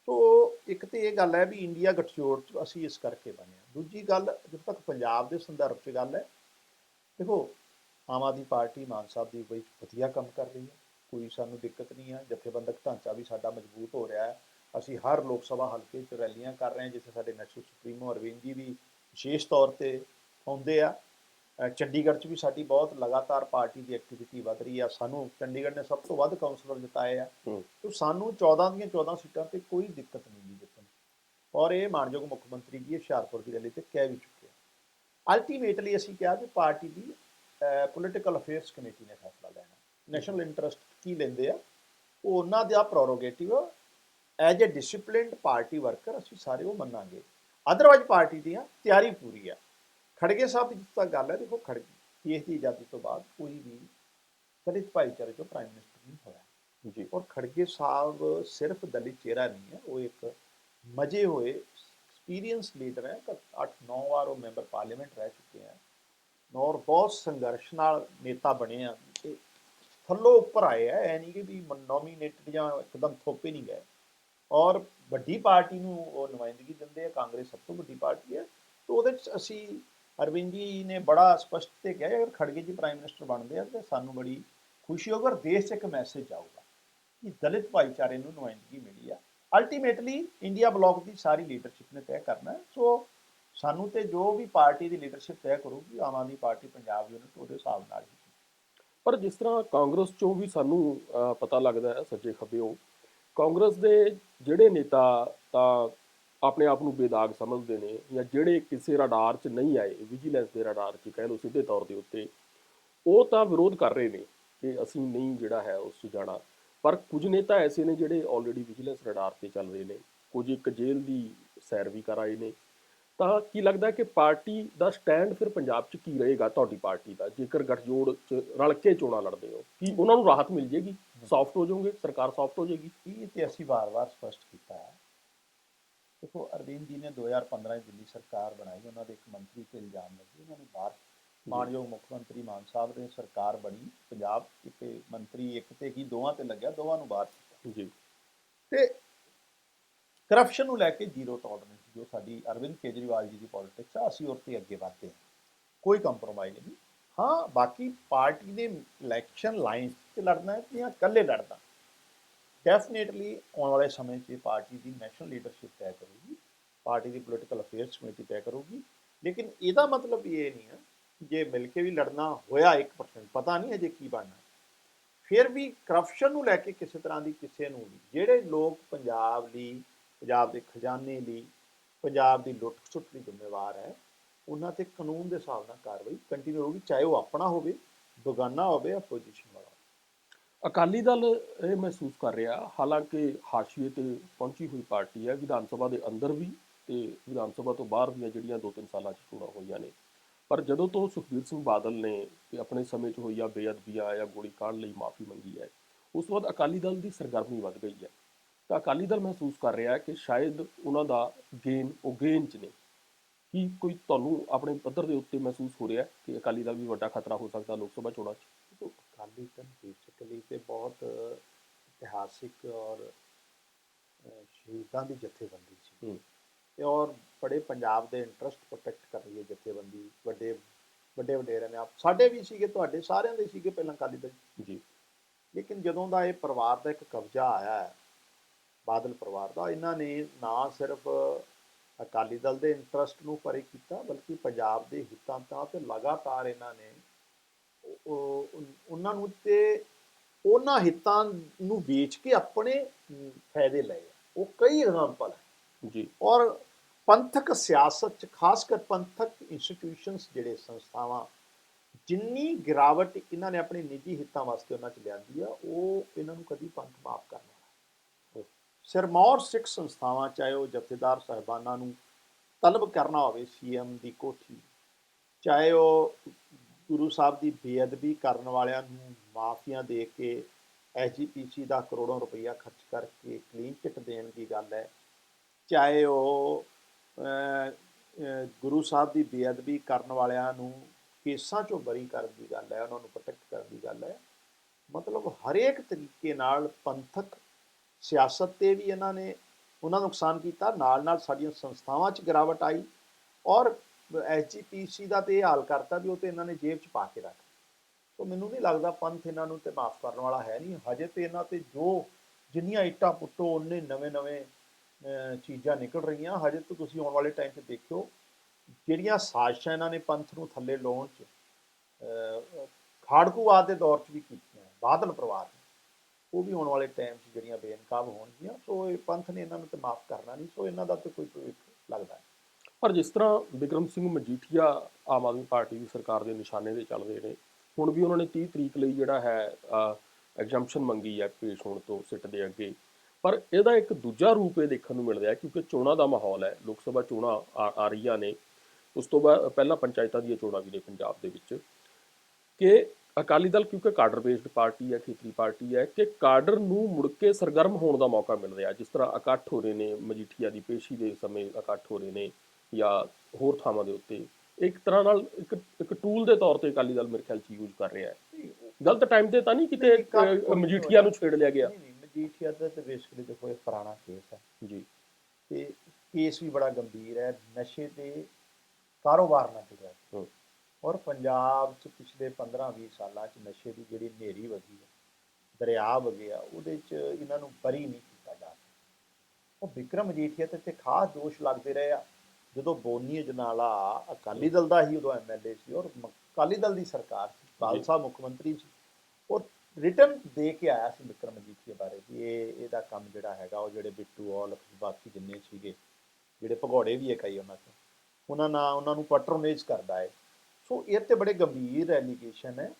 Speaker 2: ਸੋ ਇੱਕ ਤੇ ਇਹ ਗੱਲ ਹੈ ਵੀ ਇੰਡੀਆ ਗਠਜੋੜ ਚ ਅਸੀਂ ਇਸ ਕਰਕੇ ਬਣੇ ਹਾਂ। ਦੂਜੀ ਗੱਲ, ਜਦੋਂ ਤੱਕ ਪੰਜਾਬ ਦੇ ਸੰਦਰਭ 'ਚ ਗੱਲ ਹੈ, ਦੇਖੋ ਆਮ ਆਦਮੀ ਪਾਰਟੀ ਮਾਨ ਸਾਹਿਬ ਦੀ ਬਈ ਵਧੀਆ ਕੰਮ ਕਰ ਰਹੀ ਹੈ। ਕੋਈ ਸਾਨੂੰ ਦਿੱਕਤ ਨਹੀਂ ਹੈ ਜਥੇਬੰਦਕ ਢਾਂਚਾ ਵੀ ਸਾਡਾ ਮਜ਼ਬੂਤ ਹੋ ਰਿਹਾ ਹੈ। ਅਸੀਂ ਹਰ ਲੋਕ ਸਭਾ ਹਲਕੇ 'ਚ ਰੈਲੀਆਂ ਕਰ ਰਹੇ ਹਾਂ ਜਿੱਥੇ ਸਾਡੇ ਨੈਸ਼ਨਲ ਸੁਪਰੀਮੋ ਅਰਵਿੰਦ ਜੀ ਵੀ ਵਿਸ਼ੇਸ਼ ਤੌਰ ਤੇ ਆਉਂਦੇ ਆ। ਚੰਡੀਗੜ੍ਹ 'ਚ ਵੀ ਸਾਡੀ ਬਹੁਤ ਲਗਾਤਾਰ ਪਾਰਟੀ ਦੀ ਐਕਟੀਵਿਟੀ ਵਧ ਰਹੀ ਆ। ਸਾਨੂੰ ਚੰਡੀਗੜ੍ਹ ਨੇ ਸਭ ਤੋਂ ਵੱਧ ਕਾਉਂਸਲਰ ਜਿਤਾਏ ਆ। ਤੋ ਸਾਨੂੰ 14 ਦੀਆਂ 14 ਸੀਟਾਂ ਤੇ ਕੋਈ ਦਿੱਕਤ ਨਹੀਂ ਜੀ ਜਿੱਤਣ ਔਰ ਇਹ ਮਾਨਯੋਗ ਮੁੱਖ ਮੰਤਰੀ ਜੀ ਹੁਸ਼ਿਆਰਪੁਰ ਦੀ ਰੈਲੀ ਤੇ ਕਹਿ ਵੀ ਚੁੱਕੇ ਆ। ਅਲਟੀਮੇਟਲੀ ਅਸੀਂ ਕਿਹਾ ਕਿ ਪਾਰਟੀ ਦੀ ਪੋਲੀਟੀਕਲ ਅਫੇਅਰਸ ਕਮੇਟੀ ਨੇ ਫੈਸਲਾ ਲੈਣਾ। ਨੈਸ਼ਨਲ ਇੰਟਰਸਟ ਕੀ ਲੈਂਦੇ ਆ ਉਹ ਉਹਨਾਂ ਦਾ prerogative as a disciplined party worker ਅਸੀਂ ਸਾਰੇ ਉਹ ਮੰਨਾਂਗੇ। ਅਦਰਵਾਈਜ਼ ਪਾਰਟੀ ਦੀਆਂ ਤਿਆਰੀ ਪੂਰੀ ਆ। ਖੜਗੇ ਸਾਹਿਬ ਦੀ ਜਿੱਥੇ ਤੱਕ ਗੱਲ ਹੈ ਦੇਖੋ ਖੜਗੇ ਦੇਸ਼ ਦੀ ਆਜ਼ਾਦੀ ਤੋਂ ਬਾਅਦ ਕੋਈ ਵੀ ਦਲਿਤ ਭਾਈਚਾਰੇ ਚੋਂ ਪ੍ਰਾਈਮ ਮਿਨਿਸਟਰ ਨਹੀਂ ਹੋਇਆ।
Speaker 1: ਜੀ।
Speaker 2: ਔਰ ਖੜਗੇ ਸਾਹਿਬ ਸਿਰਫ ਦਲਿਤ ਚਿਹਰਾ ਨਹੀਂ ਹੈ ਉਹ ਇੱਕ ਮਜੇ ਹੋਏ ਐਕਸਪੀਰੀਅੰਸ ਲੀਡਰ ਹੈ 8-9 ਵਾਰ ਉਹ ਮੈਂਬਰ ਪਾਰਲੀਮੈਂਟ ਰਹਿ ਚੁੱਕੇ ਆ ਔਰ ਬਹੁਤ ਸੰਘਰਸ਼ ਨਾਲ ਨੇਤਾ ਬਣੇ ਆ ਥੱਲੋਂ ਉੱਪਰ ਆਏ ਆ, ਐ ਨਹੀਂ ਕਿ ਵੀ ਨੋਮੀਨੇਟਡ ਜਾਂ ਇੱਕਦਮ ਥੋਪੇ ਨਹੀਂ ਗਏ। ਔਰ ਵੱਡੀ ਪਾਰਟੀ ਨੂੰ ਉਹ ਨੁਮਾਇੰਦਗੀ ਦਿੰਦੇ ਆ, ਕਾਂਗਰਸ ਸਭ ਤੋਂ ਵੱਡੀ ਪਾਰਟੀ ਹੈ ਤੇ ਉਹਦੇ ਵਿੱਚ ਅਸੀਂ ਅਰਵਿੰਦ ਜੀ ਨੇ ਬੜਾ ਸਪਸ਼ਟ ਤੇ ਕਿਹਾ, ਅਗਰ ਖੜਗੇ ਜੀ ਪ੍ਰਾਈਮ ਮਿਨਿਸਟਰ ਬਣਦੇ ਆ, ਤੇ ਸਾਨੂੰ ਬੜੀ ਖੁਸ਼ੀ ਹੋਊਗੀ ਔਰ ਦੇਸ਼ 'ਚ ਇੱਕ ਮੈਸੇਜ ਆਊਗਾ ਕਿ ਦਲਿਤ ਭਾਈਚਾਰੇ ਨੂੰ ਨੁਮਾਇੰਦਗੀ ਮਿਲੀ ਆ। ਅਲਟੀਮੇਟਲੀ ਇੰਡੀਆ ਬਲਾਕ ਦੀ ਸਾਰੀ ਲੀਡਰਸ਼ਿਪ ਨੇ ਤੈਅ ਕਰਨਾ। ਸੋ ਸਾਨੂੰ ਤੇ ਜੋ ਵੀ ਪਾਰਟੀ ਦੀ ਲੀਡਰਸ਼ਿਪ ਤੈਅ ਕਰੂਗੀ, ਆਮ ਆਦਮੀ ਪਾਰਟੀ ਪੰਜਾਬ ਯੂਨਿਟ ਉਹਦੇ ਹਿਸਾਬ ਨਾਲ ਹੀ
Speaker 1: ਪਰ ਜਿਸ ਤਰ੍ਹਾਂ ਕਾਂਗਰਸ ਚੋਂ ਵੀ ਸਾਨੂੰ ਪਤਾ ਲੱਗਦਾ ਹੈ ਸੱਜੇ ਖੱਬਿਓ ਕਾਂਗਰਸ ਦੇ ਜਿਹੜੇ ਨੇਤਾ ਤਾਂ ਆਪਣੇ ਆਪ ਨੂੰ ਬੇਦਾਗ ਸਮਝਦੇ ਨੇ ਜਾਂ ਜਿਹੜੇ ਕਿਸੇ ਰਡਾਰ 'ਚ ਨਹੀਂ ਆਏ ਵਿਜੀਲੈਂਸ ਦੇ ਰਡਾਰ 'ਚ ਕਹਿ ਲਓ ਸਿੱਧੇ ਤੌਰ ਦੇ ਉੱਤੇ, ਉਹ ਤਾਂ ਵਿਰੋਧ ਕਰ ਰਹੇ ਨੇ ਕਿ ਅਸੀਂ ਨਹੀਂ ਜਿਹੜਾ ਹੈ ਉਸ 'ਚ ਜਾਣਾ। ਪਰ ਕੁਝ ਨੇਤਾ ਐਸੇ ਨੇ ਜਿਹੜੇ ਆਲਰੇਡੀ ਵਿਜੀਲੈਂਸ ਰਡਾਰ ਤੇ ਚੱਲ ਰਹੇ ਨੇ। ਕੁਝ ਇੱਕ ਜੇਲ੍ਹ ਦੀ ਸੈਰ ਵੀ ਕਰਾਏ ਨੇ। ਤਾਂ ਕੀ ਲੱਗਦਾ ਕਿ ਪਾਰਟੀ ਦਾ ਸਟੈਂਡ ਫਿਰ ਪੰਜਾਬ 'ਚ ਕੀ ਰਹੇਗਾ ਤੁਹਾਡੀ ਪਾਰਟੀ ਦਾ? ਜੇਕਰ ਗੱਠਜੋੜ 'ਚ ਰਲ ਕੇ ਚੋਣਾਂ ਲੜਦੇ ਹੋ ਕੀ ਉਹਨਾਂ ਨੂੰ ਰਾਹਤ ਮਿਲ ਜੇਗੀ ਸੌਫਟ ਹੋ ਜਾਓਗੇ ਸਰਕਾਰ ਸੌਫਟ ਹੋ ਜਾਏਗੀ?
Speaker 2: ਇਹ ਤੇ ਅਸੀਂ ਵਾਰ-ਵਾਰ ਸਪਸ਼ਟ ਕੀਤਾ ਹੈ। ਦੇਖੋ ਅਰਵਿੰਦ ਜੀ ਨੇ 2015 ਵਿੱਚ ਦਿੱਲੀ ਸਰਕਾਰ ਬਣਾਈ ਉਹਨਾਂ ਦੇ ਇੱਕ ਮੰਤਰੀ ਤੇ ਇਲਜ਼ਾਮ ਲੱਗੇ ਉਹਨਾਂ ਨੇ ਬਾਹਰ ਮਾਨਯੋਗ ਮੁੱਖ ਮੰਤਰੀ ਮਾਨ ਸਾਹਿਬ ਨੇ ਸਰਕਾਰ ਬਣੀ ਪੰਜਾਬ ਇੱਕ ਮੰਤਰੀ ਇੱਕ ਤੇ ਕੀ ਦੋਵਾਂ ਤੇ ਲੱਗਿਆ ਦੋਵਾਂ ਨੂੰ ਬਾਹਰ
Speaker 1: ਜੀ।
Speaker 2: ਤੇ ਕਰਪਸ਼ਨ ਨੂੰ ਲੈ ਕੇ ਜ਼ੀਰੋ ਟੋਲਰੈਂਸ ਜੋ ਸਾਡੀ ਅਰਵਿੰਦ ਕੇਜਰੀਵਾਲ ਜੀ ਦੀ ਪੋਲਿਟਿਕਸ ਆ, ਅਸੀਂ ਉਹਤੇ ਅੱਗੇ ਵਧਦੇ ਹਾਂ। ਕੋਈ ਕੰਪਰੋਮਾਈਜ਼ ਨਹੀਂ। ਹਾਂ, ਬਾਕੀ ਪਾਰਟੀ ਦੇ ਇਲੈਕਸ਼ਨ ਲਾਈਨਸ ਤੇ ਲੜਨਾ ਹੈ ਜਾਂ ਇਕੱਲੇ ਲੜਨਾ? ਡੈਫੀਨੇਟਲੀ ਆਉਣ ਵਾਲੇ ਸਮੇਂ 'ਚ ਪਾਰਟੀ ਦੀ ਨੈਸ਼ਨਲ ਲੀਡਰਸ਼ਿਪ ਤੈਅ ਕਰੂਗੀ, ਪਾਰਟੀ ਦੀ ਪੋਲੀਟੀਕਲ ਅਫੇਅਰਸ ਕਮੇਟੀ ਤੈਅ ਕਰੂਗੀ। ਲੇਕਿਨ ਇਹਦਾ ਮਤਲਬ ਇਹ ਨਹੀਂ ਹੈ, ਜੇ ਮਿਲ ਕੇ ਵੀ ਲੜਨਾ ਹੋਇਆ 1% ਪਤਾ ਨਹੀਂ ਅਜੇ ਕੀ ਬਣਨਾ। ਫਿਰ ਵੀ ਕਰਪਸ਼ਨ ਨੂੰ ਲੈ ਕੇ ਕਿਸੇ ਤਰ੍ਹਾਂ ਦੀ ਕਿਸੇ ਨੂੰ ਵੀ ਜਿਹੜੇ ਲੋਕ ਪੰਜਾਬ ਲਈ, ਪੰਜਾਬ ਦੇ ਖਜ਼ਾਨੇ ਲਈ ਪੰਜਾਬ ਦੀ ਲੁੱਟ ਖਸੁੱਟ ਲਈ ਜ਼ਿੰਮੇਵਾਰ ਹੈ। ਉਹਨਾਂ ਤੇ ਕਾਨੂੰਨ ਦੇ ਹਿਸਾਬ ਨਾਲ ਕਾਰਵਾਈ ਕੰਟੀਨਿਊ ਹੋਊਗੀ ਚਾਹੇ ਉਹ ਆਪਣਾ ਹੋਵੇ, ਬਗਾਨਾ ਹੋਵੇ ਆਪੋਜੀਸ਼ਨ ਵਾਲਾ
Speaker 1: ਅਕਾਲੀ ਦਲ ਇਹ ਮਹਿਸੂਸ ਕਰ ਰਿਹਾ, ਹਾਲਾਂਕਿ ਹਾਸ਼ੀਏ ਤੇ ਪਹੁੰਚੀ ਹੋਈ ਪਾਰਟੀ ਹੈ, ਵਿਧਾਨ ਸਭਾ ਦੇ ਅੰਦਰ ਵੀ ਤੇ ਵਿਧਾਨ ਸਭਾ ਤੋਂ ਬਾਹਰ ਦੀਆਂ ਜਿਹੜੀਆਂ ਦੋ ਤਿੰਨ ਸਾਲਾਂ 'ਚ ਚੋਣਾਂ ਹੋਈਆਂ ਨੇ। ਪਰ ਜਦੋਂ ਤੋਂ ਸੁਖਬੀਰ ਸਿੰਘ ਬਾਦਲ ਨੇ ਆਪਣੇ ਸਮੇਂ 'ਚ ਹੋਈਆਂ ਬੇਅਦਬੀਆਂ ਜਾਂ ਗੋਲੀ ਕਾਂਡ ਲਈ ਮਾਫੀ ਮੰਗੀ ਹੈ, ਉਸ ਤੋਂ ਬਾਅਦ ਅਕਾਲੀ ਦਲ ਦੀ ਸਰਗਰਮੀ ਵੱਧ ਗਈ ਹੈ। ਤਾਂ ਅਕਾਲੀ ਦਲ ਮਹਿਸੂਸ ਕਰ ਰਿਹਾ ਹੈ ਕਿ ਸ਼ਾਇਦ ਉਹਨਾਂ ਦਾ ਗੇਨ ਉਹ ਗੇਨ 'ਚ ਨੇ। ਕੀ ਕੋਈ ਤੁਹਾਨੂੰ ਆਪਣੇ ਪੱਧਰ ਦੇ ਉੱਤੇ ਮਹਿਸੂਸ ਹੋ ਰਿਹਾ ਕਿ ਅਕਾਲੀ ਦਲ ਵੀ ਵੱਡਾ ਖਤਰਾ ਹੋ ਸਕਦਾ ਲੋਕ ਸਭਾ ਚੋਣਾਂ 'ਚ?
Speaker 2: ਅਕਾਲੀ ਦਲ ਬੇਸਿਕਲੀ ਤੇ ਬਹੁਤ ਇਤਿਹਾਸਿਕ ਔਰ ਸ਼ਹੀਦਾਂ ਦੀ ਜਥੇਬੰਦੀ ਸੀ। ਤੇ ਔਰ ਬੜੇ ਪੰਜਾਬ ਦੇ ਇੰਟਰਸਟ ਪ੍ਰੋਟੈਕਟ ਕਰ ਰਹੀ ਹੈ ਜਥੇਬੰਦੀ ਵੱਡੇ ਵੱਡੇ ਵਡੇਰੇ ਨੇ। ਆਪ ਸਾਡੇ ਵੀ ਸੀਗੇ ਤੁਹਾਡੇ ਸਾਰਿਆਂ ਦੇ ਸੀਗੇ ਪਹਿਲਾਂ ਅਕਾਲੀ ਦਲ।
Speaker 1: ਜੀ।
Speaker 2: ਲੇਕਿਨ ਜਦੋਂ ਦਾ ਇਹ ਪਰਿਵਾਰ ਦਾ ਇੱਕ ਕਬਜ਼ਾ ਆਇਆ ਹੈ ਬਾਦਲ ਪਰਿਵਾਰ ਦਾ। ਇਹਨਾਂ ਨੇ ਨਾ ਸਿਰਫ ਅਕਾਲੀ ਦਲ ਦੇ ਇੰਟਰਸਟ ਨੂੰ ਪਰੇ ਕੀਤਾ ਬਲਕਿ ਪੰਜਾਬ ਦੇ ਹਿੱਤਾਂ ਤਾਂ ਤੇ ਲਗਾਤਾਰ ਇਹਨਾਂ ਨੇ ਉਹ- ਉਹ- ਉਹਨਾਂ ਨੂੰ ਤੇ ਉਹਨਾਂ ਹਿੱਤਾਂ ਨੂੰ ਵੇਚ ਕੇ ਆਪਣੇ ਫਾਇਦੇ ਲਏ। ਉਹ ਕਈ ਐਗਜ਼ਾਮਪਲ ਹੈ।
Speaker 1: ਜੀ।
Speaker 2: ਔਰ ਪੰਥਕ ਸਿਆਸਤ ਚ ਖਾਸ ਕਰ ਪੰਥਕ ਇੰਸਟੀਟਿਊਸ਼ਨਸ ਜਿਹੜੇ ਸੰਸਥਾਵਾਂ ਜਿੰਨੀ ਗਿਰਾਵਟ ਇਹਨਾਂ ਨੇ ਆਪਣੇ ਨਿੱਜੀ ਹਿੱਤਾਂ ਵਾਸਤੇ ਉਹਨਾਂ ਚ ਲਿਆਂਦੀ ਆ ਉਹ ਇਹਨਾਂ ਨੂੰ ਕਦੀ ਪੰਥ ਮਾਫ ਕਰਨਾ ਸਿਰਮੌਰ ਸਿੱਖ ਸੰਸਥਾਵਾਂ, ਚਾਹੇ ਉਹ ਜਥੇਦਾਰ ਸਾਹਿਬਾਨਾਂ ਨੂੰ ਤਲਬ ਕਰਨਾ ਹੋਵੇ ਸੀਐਮ ਦੀ ਕੋਠੀ, ਚਾਹੇ ਉਹ ਗੁਰੂ ਸਾਹਿਬ ਦੀ ਬੇਅਦਬੀ ਕਰਨ ਵਾਲਿਆਂ ਨੂੰ ਮਾਫੀਆਂ ਦੇ ਕੇ ਐਸਜੀਪੀਸੀ ਦਾ ਕਰੋੜਾਂ ਰੁਪਈਆ ਖਰਚ ਕਰਕੇ ਕਲੀਨ ਚਿੱਟ ਦੇਣ ਦੀ ਗੱਲ ਹੈ, ਚਾਹੇ ਉਹ ਗੁਰੂ ਸਾਹਿਬ ਦੀ ਬੇਅਦਬੀ ਕਰਨ ਵਾਲਿਆਂ ਨੂੰ ਕੇਸਾਂ ਚੋਂ ਬਰੀ ਕਰਨ ਦੀ ਗੱਲ ਹੈ, ਉਹਨਾਂ ਨੂੰ ਪ੍ਰੋਟੈਕਟ ਕਰਨ ਦੀ ਗੱਲ ਹੈ, ਮਤਲਬ ਹਰੇਕ ਤਰੀਕੇ ਨਾਲ ਪੰਥਕ ਸਿਆਸਤ ਤੇ ਵੀ ਇਹਨਾਂ ਨੇ ਉਹਨਾਂ ਨੂੰ ਨੁਕਸਾਨ ਕੀਤਾ ਨਾਲ ਨਾਲ ਸਾਡੀਆਂ ਸੰਸਥਾਵਾਂ 'ਚ ਗਿਰਾਵਟ ਆਈ ਔਰ ਐਸਜੀਪੀਸੀ ਦਾ ਤੇ ਇਹ ਹਾਲ ਕਰਤਾ ਵੀ ਉਹ ਤੇ ਇਹਨਾਂ ਨੇ ਜੇਬ 'ਚ ਪਾ ਕੇ ਰੱਖ ਸੋ ਮੈਨੂੰ ਨਹੀਂ ਲੱਗਦਾ ਪੰਥ ਇਹਨਾਂ ਨੂੰ ਤੇ ਮਾਫ ਕਰਨ ਵਾਲਾ ਹੈ ਨਹੀਂ। ਹਜੇ ਤੇ ਇਹਨਾਂ ਤੇ ਜੋ ਜਿੰਨੀਆਂ ਇੱਟਾਂ ਪੁੱਟੋ ਉਹਨੇ ਨਵੇਂ-ਨਵੇਂ ਚੀਜ਼ਾਂ ਨਿਕਲ ਰਹੀਆਂ। ਹਜੇ ਤੋਂ ਤੁਸੀਂ ਆਉਣ ਵਾਲੇ ਟਾਈਮ 'ਚ ਦੇਖਿਓ, ਜਿਹੜੀਆਂ ਸਾਜ਼ਿਸ਼ਾਂ ਇਹਨਾਂ ਨੇ ਪੰਥ ਨੂੰ ਥੱਲੇ ਲਾਉਣ 'ਚ ਖਾੜਕੂਵਾਦ ਦੇ ਦੌਰ 'ਚ ਵੀ ਕੀਤੀਆਂ, ਬਾਦਲ ਪਰਿਵਾਰ ਨੇ ਉਹ ਵੀ ਆਉਣ ਵਾਲੇ ਟਾਈਮ 'ਚ ਜਿਹੜੀਆਂ ਬੇਨਕਾਬ ਹੋਣਗੀਆਂ, ਸੋ ਇਹ ਪੰਥ ਨੇ ਇਹਨਾਂ ਨੂੰ ਤੇ ਮਾਫ ਕਰਨਾ ਨਹੀਂ, ਸੋ ਇਹਨਾਂ ਦਾ ਤੇ ਕੋਈ ਭਵਿੱਖ ਲੱਗਦਾ ਨਹੀਂ।
Speaker 1: ਪਰ ਜਿਸ ਤਰ੍ਹਾਂ ਵਿਕਰਮ ਸਿੰਘ ਮਜੀਠੀਆ ਆਮ ਆਦਮੀ ਪਾਰਟੀ ਦੀ ਸਰਕਾਰ ਦੇ ਨਿਸ਼ਾਨੇ ਤੇ ਰਹੇ ਨੇ, ਹੁਣ ਵੀ ਉਹਨਾਂ ਨੇ 30 ਤਰੀਕ ਲਈ ਜਿਹੜਾ ਹੈ ਐਗਜ਼ੈਂਪਸ਼ਨ ਮੰਗੀ ਹੈ ਪੇਸ਼ ਹੋਣ ਤੋਂ ਸਿੱਟ ਦੇ ਅੱਗੇ। ਪਰ ਇਹਦਾ ਇੱਕ ਦੂਜਾ ਰੂਪ ਇਹ ਦੇਖਣ ਨੂੰ ਮਿਲ ਰਿਹਾ ਕਿਉਂਕਿ ਚੋਣਾਂ ਦਾ ਮਾਹੌਲ ਹੈ, ਲੋਕ ਸਭਾ ਚੋਣਾਂ ਆ ਆ ਰਹੀਆਂ ਨੇ। ਉਸ ਤੋਂ ਬਾਅਦ ਪਹਿਲਾਂ ਪੰਚਾਇਤਾਂ ਦੀਆਂ ਚੋਣਾਂ ਵੀ ਨੇ ਪੰਜਾਬ ਦੇ ਵਿੱਚ। ਕਿ ਅਕਾਲੀ ਦਲ ਕਿਉਂਕਿ ਕਾਡਰ ਬੇਸਡ ਪਾਰਟੀ ਹੈ ਖੇਤਰੀ ਪਾਰਟੀ ਹੈ ਕਿ ਕਾਡਰ ਨੂੰ ਮੁੜ ਕੇ ਸਰਗਰਮ ਹੋਣ ਦਾ ਮੌਕਾ ਮਿਲ ਰਿਹਾ। ਜਿਸ ਤਰ੍ਹਾਂ ਇਕੱਠ ਹੋ ਰਹੇ ਨੇ ਮਜੀਠੀਆ ਦੀ ਪੇਸ਼ੀ ਦੇ ਸਮੇਂ ਇਕੱਠ ਹੋ ਰਹੇ ਨੇ ਜਾਂ ਹੋਰ ਥਾਵਾਂ ਦੇ ਉੱਤੇ। ਇੱਕ ਤਰ੍ਹਾਂ ਨਾਲ ਇੱਕ ਇੱਕ ਟੂਲ ਦੇ ਤੌਰ ਤੇ ਅਕਾਲੀ ਦਲ ਮੇਰੇ ਖਿਆਲ ਚ ਯੂਜ਼ ਕਰ ਰਿਹਾ ਹੈ। ਗਲਤ ਟਾਈਮ ਤੇ ਤਾਂ ਨਹੀਂ ਕਿਤੇ ਮਜੀਠੀਆ ਨੂੰ ਛੇੜ ਲਿਆ ਗਿਆ।
Speaker 2: ਮਜੀਠੀਆ ਦਾ ਤੇ ਬੇਸਿਕਲੀ ਦੇਖੋ ਇਹ ਪੁਰਾਣਾ ਕੇਸ ਹੈ।
Speaker 1: ਜੀ।
Speaker 2: ਤੇ ਕੇਸ ਵੀ ਬੜਾ ਗੰਭੀਰ ਹੈ। ਨਸ਼ੇ ਤੇ ਕਾਰੋਬਾਰ ਨਾਲ ਜੁੜਿਆ। ਔਰ ਪੰਜਾਬ 'ਚ ਪਿਛਲੇ 15-20 ਸਾਲਾਂ 'ਚ ਨਸ਼ੇ ਦੀ ਜਿਹੜੀ ਨੇਰੀ ਵਗੀ ਹੈ ਦਰਿਆ ਵਗਿਆ ਉਹਦੇ 'ਚ ਇਹਨਾਂ ਨੂੰ ਬਰੀ ਨਹੀਂ ਕੀਤਾ ਜਾ ਸਕਦਾ। ਉਹ ਵਿਕਰਮ ਮਜੀਠੀਆ ਤੇ ਤੇ ਖਾਸ ਦੋਸ਼ ਲੱਗਦੇ ਰਹੇ ਆ। ਜਦੋਂ ਬੋਨੀ ਅਜਨਾਲਾ ਅਕਾਲੀ ਦਲ ਦਾ ਹੀ ਉਦੋਂ ਐਮਐਲਏ ਸੀ ਔਰ ਅਕਾਲੀ ਦਲ ਦੀ ਸਰਕਾਰ ਸੀ ਸਾਹਿਬ ਮੁੱਖ ਮੰਤਰੀ ਸੀ। ਔਰ ਰਿਟਰਨ ਦੇ ਕੇ ਆਇਆ ਸੀ ਵਿਕਰਮ ਮਜੀਠੀਆ ਬਾਰੇ ਵੀ। ਇਹ ਇਹਦਾ ਕੰਮ ਜਿਹੜਾ ਹੈਗਾ ਉਹ ਜਿਹੜੇ ਬਿੱਟੂ ਔਲ ਬਾਕੀ ਜਿੰਨੇ ਸੀਗੇ ਜਿਹੜੇ ਭਗੌੜੇ ਵੀ ਹੈ ਕਈ ਉਹਨਾਂ ਤੋਂ ਉਹਨਾਂ ਨਾਲ ਉਹਨਾਂ ਨੂੰ ਪੈਟਰੋਨੇਜ ਕਰਦਾ ਹੈ ਸੋ ਇਹ ਤੇ ਬੜੇ ਗੰਭੀਰ ਐਲੀਗੇਸ਼ਨ ਹੈ।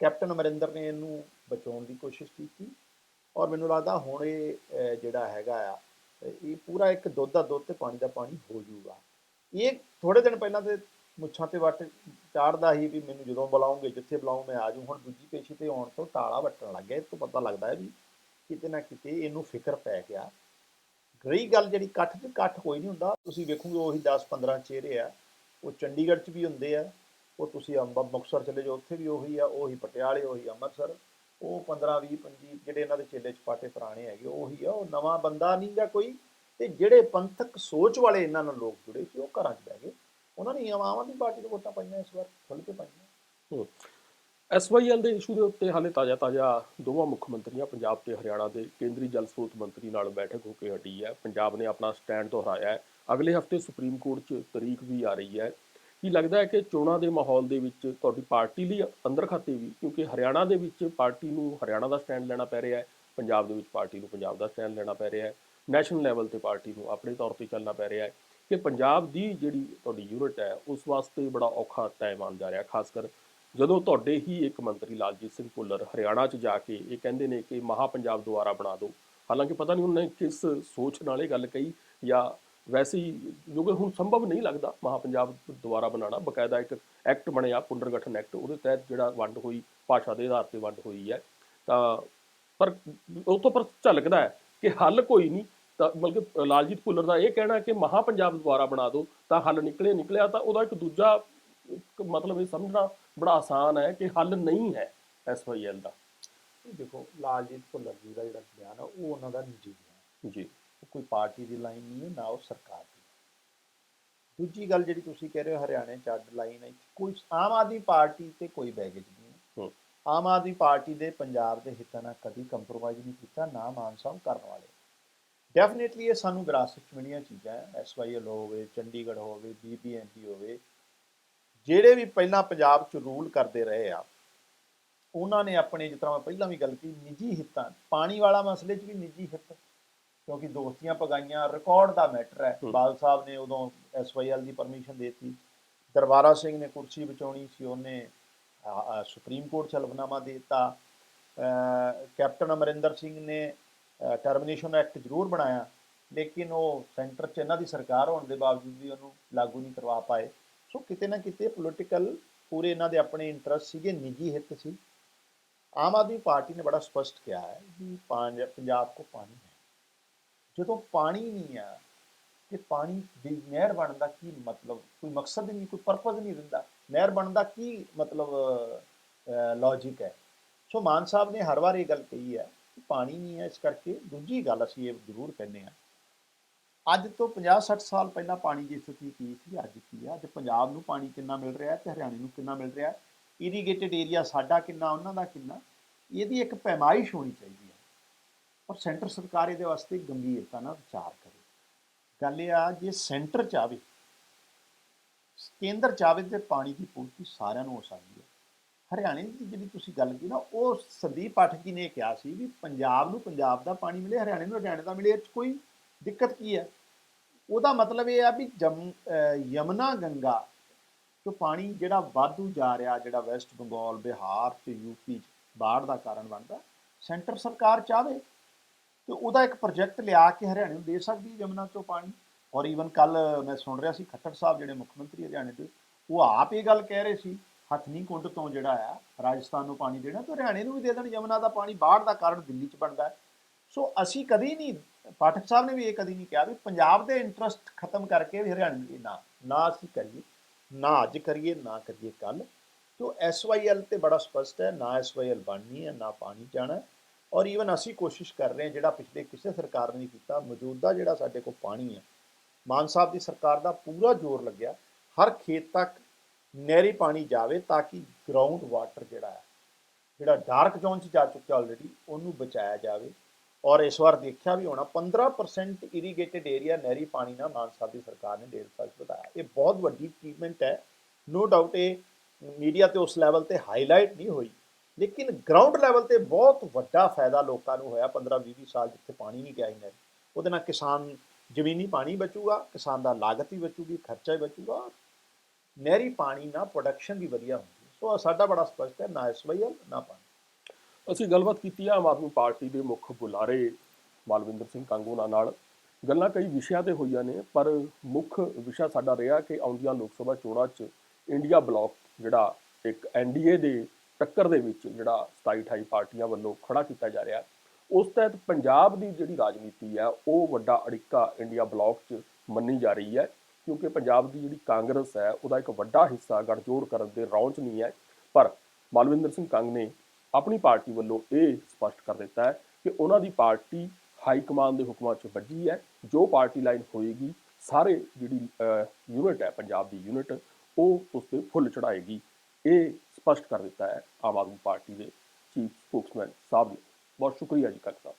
Speaker 2: ਕੈਪਟਨ ਅਮਰਿੰਦਰ ਨੇ ਇਹਨੂੰ ਬਚਾਉਣ ਦੀ ਕੋਸ਼ਿਸ਼ ਕੀਤੀ ਔਰ ਮੈਨੂੰ ਲੱਗਦਾ ਹੁਣ ਇਹ ਜਿਹੜਾ ਹੈਗਾ ਆ, ਇਹ ਪੂਰਾ ਇੱਕ ਦੁੱਧ ਦਾ ਦੁੱਧ ਤੇ ਪਾਣੀ ਦਾ ਪਾਣੀ ਹੋ ਜੂਗਾ ਇਹ ਥੋੜੇ ਦਿਨ ਪਹਿਲਾਂ ਤੇ ਮੁੱਛਾਂ ਤੇ ਵੱਟ ਚਾੜਦਾ ਸੀ ਵੀ ਮੈਨੂੰ ਜਦੋਂ ਬੁਲਾਉਂਗੇ, ਜਿੱਥੇ ਬੁਲਾਉਂ ਮੈਂ ਆ ਜਾਊਂ। ਹੁਣ ਦੂਜੀ ਪੇਸ਼ੀ ਤੇ ਆਉਣ ਤੋਂ ਟਾਲਾ ਵੱਟਣ ਲੱਗ ਗਿਆ। ਇਹ ਤੋਂ ਪਤਾ ਲੱਗਦਾ ਹੈ ਵੀ ਕਿਤੇ ਨਾ ਕਿਤੇ ਇਹਨੂੰ ਫਿਕਰ ਪੈ ਗਿਆ। ਰਹੀ ਗੱਲ ਜਿਹੜੀ ਇਕੱਠ ਤੇ ਇਕੱਠ ਕੋਈ ਨਹੀਂ ਹੁੰਦਾ। ਤੁਸੀਂ ਵੇਖੋਗੇ ਉਹੀ 10 15 ਚਿਹਰੇ ਆ। ਉਹ ਚੰਡੀਗੜ੍ਹ 'ਚ ਵੀ ਹੁੰਦੇ ਆ। ਉਹ ਤੁਸੀਂ ਅੰਬਾ, ਮੁਕਤਸਰ ਚਲੇ ਜਾਓ, ਉੱਥੇ ਵੀ ਉਹੀ ਆ, ਉਹੀ ਪਟਿਆਲੇ, ਉਹੀ ਅੰਮ੍ਰਿਤਸਰ, ਉਹ 15 20 25 ਜਿਹੜੇ ਇਹਨਾਂ ਦੇ ਚੇਲੇ ਚਪਾਟੇ ਪੁਰਾਣੇ ਹੈਗੇ, ਉਹੀ ਆ, ਉਹ ਨਵਾਂ ਬੰਦਾ ਨਹੀਂ ਗਾ ਕੋਈ, ਤੇ ਜਿਹੜੇ ਪੰਥਕ ਸੋਚ ਵਾਲੇ ਇਹਨਾਂ ਨਾਲ ਲੋਕ ਜੁੜੇ ਸੀ, ਉਹ ਘਰਾਂ 'ਚ ਬਹਿ ਗਏ। ਉਹਨਾਂ ਨੇ ਆਮ ਆਦਮੀ ਪਾਰਟੀ ਨੂੰ ਵੋਟਾਂ ਪਾਈਆਂ, ਇਸ ਵਾਰ ਖੁੱਲ੍ਹ ਕੇ ਪਾਈਆਂ।
Speaker 1: ਐਸਵਾਈਐਲ ਦੇ ਇਸ਼ੂ ਦੇ ਉੱਤੇ ਹਾਲੇ ਤਾਜ਼ਾ ਤਾਜ਼ਾ ਦੋਵਾਂ ਮੁੱਖ ਮੰਤਰੀਆਂ, ਪੰਜਾਬ ਤੇ ਹਰਿਆਣਾ ਦੇ ਕੇਂਦਰੀ ਜਲ ਸਰੋਤ ਮੰਤਰੀ ਨਾਲ ਬੈਠਕ ਹੋ ਕੇ ਹਟੀ ਹੈ। ਪੰਜਾਬ ਨੇ ਆਪਣਾ ਸਟੈਂਡ ਦੁਹਰਾਇਆ ਹੈ। ਅਗਲੇ ਹਫ਼ਤੇ ਸੁਪਰੀਮ ਕੋਰਟ 'ਚ ਤਰੀਕ ਵੀ ਆ ਰਹੀ ਹੈ। ਕੀ ਲੱਗਦਾ ਹੈ ਕਿ ਚੋਣਾਂ ਦੇ ਮਾਹੌਲ ਦੇ ਵਿੱਚ ਤੁਹਾਡੀ ਪਾਰਟੀ ਲਈ ਅੰਦਰ ਖਾਤੇ ਵੀ, ਕਿਉਂਕਿ ਹਰਿਆਣਾ ਦੇ ਵਿੱਚ ਪਾਰਟੀ ਨੂੰ ਹਰਿਆਣਾ ਦਾ ਸਟੈਂਡ ਲੈਣਾ ਪੈ ਰਿਹਾ ਹੈ, ਪੰਜਾਬ ਦੇ ਵਿੱਚ ਪਾਰਟੀ ਨੂੰ ਪੰਜਾਬ ਦਾ ਸਟੈਂਡ ਲੈਣਾ ਪੈ ਰਿਹਾ ਹੈ, ਨੈਸ਼ਨਲ ਲੈਵਲ ਤੇ ਪਾਰਟੀ ਨੂੰ ਆਪਣੇ ਤੌਰ ਤੇ ਚੱਲਣਾ ਪੈ ਰਿਹਾ ਹੈ ਕਿ ਪੰਜਾਬ ਦੀ ਜਿਹੜੀ ਤੁਹਾਡੀ ਯੂਨਿਟ ਹੈ, ਉਸ ਵਾਸਤੇ ਬੜਾ ਔਖਾ ਟਾਈਮ ਆਉਣ ਜਾ ਰਿਹਾ ਖਾਸ ਕਰ ਜਦੋਂ ਤੁਹਾਡੇ ਹੀ ਇੱਕ ਮੰਤਰੀ ਲਾਲਜੀਤ ਸਿੰਘ ਭੁੱਲਰ ਹਰਿਆਣਾ 'ਚ ਜਾ ਕੇ ਇਹ ਕਹਿੰਦੇ ਨੇ ਕਿ ਮਹਾ ਪੰਜਾਬ ਦੁਆਰਾ ਬਣਾ ਦਿਓ, ਹਾਲਾਂਕਿ ਪਤਾ ਨਹੀਂ ਉਹਨੇ ਕਿਸ ਸੋਚ ਨਾਲ ਇਹ ਗੱਲ ਕਹੀ ਜਾਂ ਵੈਸੇ ਹੀ ਜੋ ਕਿ ਹੁਣ ਸੰਭਵ ਨਹੀਂ ਲੱਗਦਾ ਮਹਾ ਪੰਜਾਬ ਦੁਆਰਾ ਬਣਾਉਣਾ। ਬਕਾਇਦਾ ਇੱਕ ਐਕਟ ਬਣਿਆ ਪੁਨਰਗਠਨ ਐਕਟ ਉਹਦੇ ਤਹਿਤ ਜਿਹੜਾ ਵੰਡ ਹੋਈ ਭਾਸ਼ਾ ਦੇ ਆਧਾਰ ਤੇ ਵੰਡ ਹੋਈ ਹੈ। ਤਾਂ ਪਰ ਉਹ ਤੋਂ ਪਰ ਝਲਕਦਾ ਹੈ ਕਿ ਹੱਲ ਕੋਈ ਨਹੀਂ। ਤਾਂ ਮਤਲਬ ਕਿ ਲਾਲਜੀਤ ਭੁੱਲਰ ਦਾ ਇਹ ਕਹਿਣਾ ਕਿ ਮਹਾ ਪੰਜਾਬ ਦੁਆਰਾ ਬਣਾ ਦਿਓ ਤਾਂ ਹੱਲ ਨਿਕਲੇ ਨਿਕਲਿਆ ਤਾਂ ਉਹਦਾ ਇੱਕ ਦੂਜਾ ਮਤਲਬ ਇਹ ਸਮਝਣਾ ਬੜਾ ਆਸਾਨ ਹੈ ਕਿ ਹੱਲ ਨਹੀਂ ਹੈ ਐਸਵਾਈਐਲ ਦਾ।
Speaker 2: ਦੇਖੋ ਲਾਲਜੀਤ ਭੁੱਲਰ ਜੀ ਦਾ ਜਿਹੜਾ ਬਿਆਨ ਆ ਉਹ ਉਹਨਾਂ ਦਾ ਨਿੱਜੀ ਬਿਆਨ
Speaker 1: ਜੀ।
Speaker 2: ਉਹ ਕੋਈ ਪਾਰਟੀ ਦੀ ਲਾਈਨ ਨਹੀਂ ਹੈ ਨਾ ਉਹ ਸਰਕਾਰ ਦੀ। ਦੂਜੀ ਗੱਲ ਜਿਹੜੀ ਤੁਸੀਂ ਕਹਿ ਰਹੇ ਹੋ ਹਰਿਆਣੇ ਚ ਅੱਡ ਲਾਈਨ ਹੈ। ਕੋਈ ਆਮ ਆਦਮੀ ਪਾਰਟੀ ਤੇ ਕੋਈ ਬੈਗੇਜ ਨਹੀਂ ਹੈ। ਆਮ ਆਦਮੀ ਪਾਰਟੀ ਦੇ ਪੰਜਾਬ ਦੇ ਹਿੱਤਾਂ ਨਾਲ ਕਦੀ ਕੰਪਰੋਮਾਈਜ਼ ਨਹੀਂ ਕੀਤਾ ਨਾ ਮਾਨ ਸਾਹਿਬ ਕਰਨ ਵਾਲੇ। ਡੈਫੀਨਿਟਲੀ ਇਹ ਸਾਨੂੰ ਵਿਰਾਸਤ ਚ ਮਿਲੀਆਂ ਚੀਜ਼ਾਂ ਹੈ। ਐਸਵਾਈਐਲ ਹੋਵੇ ਚੰਡੀਗੜ੍ਹ ਹੋਵੇ ਬੀਬੀਐਮਪੀ ਹੋਵੇ। ਜਿਹੜੇ ਵੀ ਪਹਿਲਾਂ ਪੰਜਾਬ ਚ ਰੂਲ ਕਰਦੇ ਰਹੇ ਆ ਉਹਨਾਂ ਨੇ ਆਪਣੇ ਜਿਸ ਤਰ੍ਹਾਂ ਮੈਂ ਪਹਿਲਾਂ ਵੀ ਗੱਲ ਕੀਤੀ ਨਿੱਜੀ ਹਿੱਤਾਂ। ਪਾਣੀ ਵਾਲਾ ਮਸਲੇ 'ਚ ਵੀ ਨਿੱਜੀ ਹਿੱਤ ਕਿਉਂਕਿ ਦੋਸਤੀਆਂ ਪਗਾਈਆਂ ਰਿਕਾਰਡ ਦਾ ਮੈਟਰ ਹੈ। ਬਾਲ ਸਾਹਿਬ ਨੇ ਉਦੋਂ ਐਸਵਾਈਐਲ ਦੀ ਪਰਮਿਸ਼ਨ ਦੇਤੀ। ਦਰਬਾਰਾ ਸਿੰਘ ਨੇ ਕੁਰਸੀ ਬਚਾਉਣੀ ਸੀ ਉਹਨੇ ਸੁਪਰੀਮ ਕੋਰਟ 'ਚ ਹਲਫਨਾਮਾ ਦੇ ਦਿੱਤਾ। ਕੈਪਟਨ ਅਮਰਿੰਦਰ ਸਿੰਘ ਨੇ ਟਰਮੀਨੇਸ਼ਨ ਐਕਟ ਜ਼ਰੂਰ ਬਣਾਇਆ ਲੇਕਿਨ ਉਹ ਸੈਂਟਰ 'ਚ ਇਹਨਾਂ ਦੀ ਸਰਕਾਰ ਹੋਣ ਦੇ ਬਾਵਜੂਦ ਵੀ ਉਹਨੂੰ ਲਾਗੂ ਨਹੀਂ ਕਰਵਾ ਪਾਏ। ਸੋ ਕਿਤੇ ਨਾ ਕਿਤੇ ਪੋਲੀਟੀਕਲ ਪੂਰੇ ਇਹਨਾਂ ਦੇ ਆਪਣੇ ਇੰਟਰਸਟ ਸੀਗੇ ਨਿੱਜੀ ਹਿੱਤ ਸੀ। ਆਮ ਆਦਮੀ ਪਾਰਟੀ ਨੇ ਬੜਾ ਸਪਸ਼ਟ ਕਿਹਾ ਹੈ ਕਿ ਪੰਜ- ਪੰਜਾਬ ਕੋ ਪਾਣੀ ਜਦੋਂ ਪਾਣੀ ਨਹੀਂ ਆ, ਤੇ ਪਾਣੀ ਦੀ ਨਹਿਰ ਬਣਨ ਦਾ ਕੀ ਮਤਲਬ? ਕੋਈ ਮਕਸਦ ਨਹੀਂ, ਕੋਈ ਪਰਪਸ ਨਹੀਂ ਦਿੰਦਾ। ਨਹਿਰ ਬਣਨ ਦਾ ਕੀ ਮਤਲਬ ਲੌਜੀਕ ਹੈ? ਸੋ ਮਾਨ ਸਾਹਿਬ ਨੇ ਹਰ ਵਾਰ ਇਹ ਗੱਲ ਕਹੀ ਹੈ ਕਿ ਪਾਣੀ ਨਹੀਂ ਹੈ, ਇਸ ਕਰਕੇ ਦੂਜੀ ਗੱਲ ਅਸੀਂ ਇਹ ਜ਼ਰੂਰ ਕਹਿੰਦੇ ਆ ਅੱਜ ਤੋਂ 50-60 ਸਾਲ ਪਹਿਲਾਂ ਪਾਣੀ ਦੀ ਸਥਿਤੀ ਕੀ ਸੀ? ਅੱਜ ਕੀ ਹੈ ਅੱਜ ਪੰਜਾਬ ਨੂੰ ਪਾਣੀ ਕਿੰਨਾ ਮਿਲ ਰਿਹਾ ਹੈ ਤੇ ਹਰਿਆਣੇ ਨੂੰ ਕਿੰਨਾ ਮਿਲ ਰਿਹਾ ਇਰੀਗੇਟਿਡ ਏਰੀਆ ਸਾਡਾ ਕਿੰਨਾ, ਉਹਨਾਂ ਦਾ ਕਿੰਨਾ? ਇਹਦੀ ਇੱਕ ਪੈਮਾਇਸ਼ ਹੋਣੀ ਚਾਹੀਦੀ ਹੈ। ਔਰ ਸੈਂਟਰ ਸਰਕਾਰ ਇਹਦੇ ਵਾਸਤੇ ਗੰਭੀਰਤਾ ਨਾਲ ਵਿਚਾਰ ਕਰੇ। ਗੱਲ ਇਹ ਆ, ਜੇ ਸੈਂਟਰ ਚਾਵੇ ਕੇਂਦਰ ਚਾਵੇ ਤੇ ਪਾਣੀ ਦੀ ਪੂਰਤੀ ਸਾਰਿਆਂ ਨੂੰ ਹੋ ਸਕਦੀ ਹੈ। ਹਰਿਆਣੇ ਦੀ ਜਿਹੜੀ ਤੁਸੀਂ ਗੱਲ ਕੀਤੀ ਨਾ, ਉਹ ਸੰਦੀਪ ਪਾਠਕ ਜੀ ਨੇ ਕਿਹਾ ਸੀ ਵੀ ਪੰਜਾਬ ਨੂੰ ਪੰਜਾਬ ਦਾ ਪਾਣੀ ਮਿਲੇ, ਹਰਿਆਣੇ ਨੂੰ ਹਰਿਆਣੇ ਦਾ ਮਿਲੇ, ਇਹ 'ਚ ਕੋਈ ਦਿੱਕਤ ਕੀ ਹੈ? ਉਹਦਾ ਮਤਲਬ ਇਹ ਆ ਵੀ ਜਮ ਅਹ ਯਮਨਾ ਗੰਗਾ ਤੋਂ ਪਾਣੀ ਜਿਹੜਾ ਵਾਧੂ ਜਾ ਰਿਹਾ, ਜਿਹੜਾ ਵੈਸਟ ਬੰਗਾਲ, ਬਿਹਾਰ ਤੇ ਯੂਪੀ ਚ ਬਾੜ ਦਾ ਕਾਰਨ ਬਣਦਾ, ਸੈਂਟਰ ਸਰਕਾਰ ਚਾਹਵੇ ਤੇ ਉਹਦਾ ਇੱਕ ਪ੍ਰੋਜੈਕਟ ਲਿਆ ਕੇ ਹਰਿਆਣੇ ਨੂੰ ਦੇ ਸਕਦੀ ਹੈ ਯਮਨਾ ਚੋਂ ਪਾਣੀ। ਔਰ ਈਵਨ ਕੱਲ ਮੈਂ ਸੁਣ ਰਿਹਾ ਸੀ ਖੱਟੜ ਸਾਹਿਬ ਜਿਹੜੇ ਮੁੱਖ ਮੰਤਰੀ ਹਰਿਆਣੇ ਦੇ, ਉਹ ਆਪ ਇਹ ਗੱਲ ਕਹਿ ਰਹੇ ਸੀ ਹਥਨੀ ਕੁੰਡ ਤੋਂ ਜਿਹੜਾ ਆ, ਰਾਜਸਥਾਨ ਨੂੰ ਪਾਣੀ ਦੇਣਾ, ਤੇ ਹਰਿਆਣੇ ਨੂੰ ਵੀ ਦੇ ਦੇਣ, ਯਮਨਾ ਦਾ ਪਾਣੀ ਬਾੜ ਦਾ ਕਾਰਨ ਦਿੱਲੀ ਚ ਬਣਦਾ ਹੈ। ਸੋ ਅਸੀਂ ਕਦੀ ਨਹੀਂ ਪਾਠਕ ਸਾਹਿਬ ਨੇ ਵੀ ਇਹ ਕਦੀ ਨਹੀਂ ਕਿਹਾ ਵੀ ਪੰਜਾਬ ਦੇ ਇੰਟਰਸਟ ਖਤਮ ਕਰਕੇ ਵੀ ਹਰਿਆਣੇ ਨੂੰ ਨਾ ਨਾ ਅਸੀਂ ਕਰੀਏ, ਨਾ ਅੱਜ ਕਰੀਏ, ਨਾ ਕਰੀਏ ਕੱਲ ਤੋ ਐਸਵਾਈਐਲ ਤੇ ਬੜਾ ਸਪਸ਼ਟ ਹੈ, ਨਾ ਐਸਵਾਈਐਲ ਬਣਨੀ ਹੈ, ਨਾ ਪਾਣੀ ਜਾਣਾ ਔਰ ਈਵਨ ਅਸੀਂ ਕੋਸ਼ਿਸ਼ ਕਰ ਰਹੇ ਹਾਂ, ਜਿਹੜਾ ਪਿਛਲੇ ਕਿਸੇ ਸਰਕਾਰ ਨੇ ਨਹੀਂ ਕੀਤਾ, ਮੌਜੂਦਾ ਜਿਹੜਾ ਸਾਡੇ ਕੋਲ ਪਾਣੀ ਹੈ, ਮਾਨ ਸਾਹਿਬ ਦੀ ਸਰਕਾਰ ਦਾ ਪੂਰਾ ਜ਼ੋਰ ਲੱਗਿਆ, ਹਰ ਖੇਤ ਤੱਕ ਨਹਿਰੀ ਪਾਣੀ ਜਾਵੇ ਤਾਂ ਕਿ ਗਰਾਊਂਡ ਵਾਟਰ ਜਿਹੜਾ ਹੈ, ਜਿਹੜਾ ਡਾਰਕ ਜ਼ੋਨ 'ਚ ਜਾ ਚੁੱਕਿਆ ਆਲਰੇਡੀ ਉਹਨੂੰ ਬਚਾਇਆ ਜਾਵੇ। ਔਰ ਇਸ ਵਾਰ ਦੇਖਿਆ ਵੀ ਹੋਣਾ 15% ਇਰੀਗੇਟਿਡ ਏਰੀਆ ਨਹਿਰੀ ਪਾਣੀ ਨਾਲ ਮਾਨ ਸਾਹਿਬ ਦੀ ਸਰਕਾਰ ਨੇ ਡੇਢ ਸਾਲ 'ਚ ਵਧਾਇਆ। ਇਹ ਬਹੁਤ ਵੱਡੀ ਅਚੀਵਮੈਂਟ ਹੈ। ਨੋ ਡਾਊਟ ਇਹ ਮੀਡੀਆ ਤੇ ਉਸ ਲੈਵਲ ਤੇ ਹਾਈਲਾਈਟ ਨਹੀਂ ਹੋਈ। ਲੇਕਿਨ ਗਰਾਊਂਡ ਲੈਵਲ ਤੇ ਬਹੁਤ ਵੱਡਾ ਫਾਇਦਾ ਲੋਕਾਂ ਨੂੰ ਹੋਇਆ 15 20 ਸਾਲ ਜਿੱਥੇ ਪਾਣੀ ਨਹੀਂ ਗਿਆ ਸੀ ਨਹਿਰੀ ਉਹਦੇ ਨਾਲ ਕਿਸਾਨ ਜ਼ਮੀਨੀ ਪਾਣੀ ਬਚੂਗਾ, ਕਿਸਾਨ ਦਾ ਲਾਗਤ ਵੀ ਬਚੂਗੀ, ਖਰਚਾ ਵੀ ਬਚੂਗਾ ਨਹਿਰੀ ਪਾਣੀ ਨਾਲ ਪ੍ਰੋਡਕਸ਼ਨ ਵੀ ਵਧੀਆ ਹੁੰਦੀ ਸੋ ਸਾਡਾ ਬੜਾ ਸਪਸ਼ਟ ਹੈ, ਨਾ ਐਸਵਾਈਐਲ ਨਾ ਪਾਣੀ।
Speaker 1: ਅਸੀਂ ਗੱਲਬਾਤ ਕੀਤੀ ਹੈ ਆਮ ਆਦਮੀ ਪਾਰਟੀ ਦੇ ਮੁੱਖ ਬੁਲਾਰੇ ਮਾਲਵਿੰਦਰ ਸਿੰਘ ਕਾਂਗੋਨਾ ਨਾਲ। ਗੱਲਾਂ ਕਈ ਵਿਸ਼ਿਆਂ ਤੇ ਹੋਈਆਂ ਨੇ, ਪਰ ਮੁੱਖ ਵਿਸ਼ਾ ਸਾਡਾ ਰਿਹਾ ਕਿ ਆਉਂਦੀਆਂ ਲੋਕ ਸਭਾ ਚੋਣਾਂ 'ਚ ਇੰਡੀਆ ਬਲਾਕ ਜਿਹੜਾ ਇੱਕ ਐਨਡੀਏ ਦੇ ਟੱਕਰ ਦੇ ਵਿੱਚ ਜਿਹੜਾ 27 28 ਪਾਰਟੀਆਂ ਵੱਲੋਂ ਖੜਾ ਕੀਤਾ ਜਾ ਰਿਹਾ ਉਸ ਤਹਿਤ ਪੰਜਾਬ ਦੀ ਜਿਹੜੀ ਰਾਜਨੀਤੀ ਹੈ, ਉਹ ਵੱਡਾ ਅੜਿੱਕਾ ਇੰਡੀਆ ਬਲਾਕ 'ਚ ਮੰਨੀ ਜਾ ਰਹੀ ਹੈ, ਕਿਉਂਕਿ ਪੰਜਾਬ ਦੀ ਜਿਹੜੀ ਕਾਂਗਰਸ ਹੈ, ਉਹਦਾ ਇੱਕ ਵੱਡਾ ਹਿੱਸਾ ਗੱਠਜੋੜ ਕਰਨ ਦੇ ਰੌਂਚ ਨਹੀਂ ਹੈ। ਪਰ ਮਾਲਵਿੰਦਰ ਸਿੰਘ ਕੰਗ ਨੇ ਆਪਣੀ ਪਾਰਟੀ ਵੱਲੋਂ ਇਹ ਸਪਸ਼ਟ ਕਰ ਦਿੱਤਾ ਹੈ ਕਿ ਉਹਨਾਂ ਦੀ ਪਾਰਟੀ ਹਾਈ ਕਮਾਂਡ ਦੇ ਹੁਕਮਾਂ 'ਚ ਵੱਜੀ ਹੈ। ਜੋ ਪਾਰਟੀ ਲਾਈਨ ਹੋਏਗੀ, ਸਾਰੇ ਜਿਹੜੀ ਯੂਨਿਟ ਹੈ, ਪੰਜਾਬ ਦੀ ਯੂਨਿਟ, ਉਹ ਉਸ ਤੇ ਫੁੱਲ ਚੜਾਏਗੀ ਇਹ ਸਪਸ਼ਟ ਕਰ ਦਿੱਤਾ ਹੈ ਆਮ ਆਦਮੀ ਪਾਰਟੀ ਦੇ ਚੀਫ ਸਪੋਕਸਮੈਨ ਸਾਹਿਬ ਨੇ। ਬਹੁਤ ਸ਼ੁਕਰੀਆ ਜੀ, ਕੱਕ ਸਾਹਿਬ।